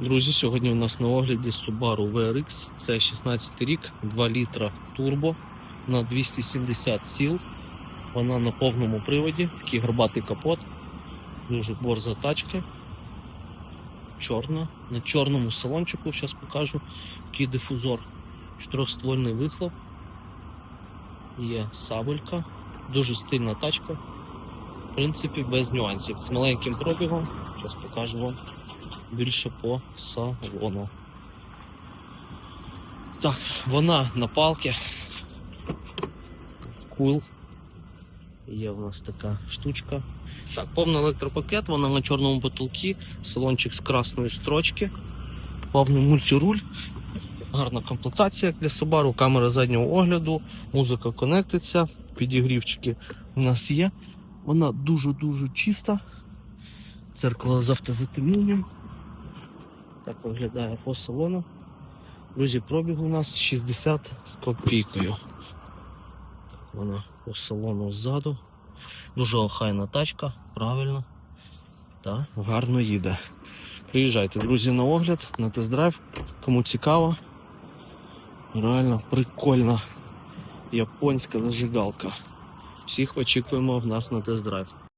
Друзі, сьогодні у нас на огляді Subaru VRX. Це 16 рік, 2 літра турбо на 270 сіл. Вона на повному приводі, такий горбатий капот, дуже борза тачка. Чорна. На чорному салончику, зараз покажу, який дифузор. Чотирьохствольний вихлоп. Є сабелька. Дуже стильна тачка. В принципі, без нюансів. З маленьким пробігом. Зараз покажу вам більше по салону. Так, вона на палки. Кул. Є в нас така штучка. Так, повний електропакет, вона на чорному потолці, салончик з красної строчки, повний мультируль, гарна комплектація для Subaru, камера заднього огляду, музика конектиться, підігрівчики у нас є. Вона дуже-дуже чиста. Церкало з автозатемненням. Так виглядає по салону. Друзі, пробіг у нас 60 з копійкою. Так, вона по салону ззаду. Дуже охайна тачка, правильно. Та гарно їде. Приїжджайте, друзі, на огляд, на тест-драйв. Кому цікаво. Реально прикольна японська зажигалка. Всіх очікуємо в нас на тест-драйв.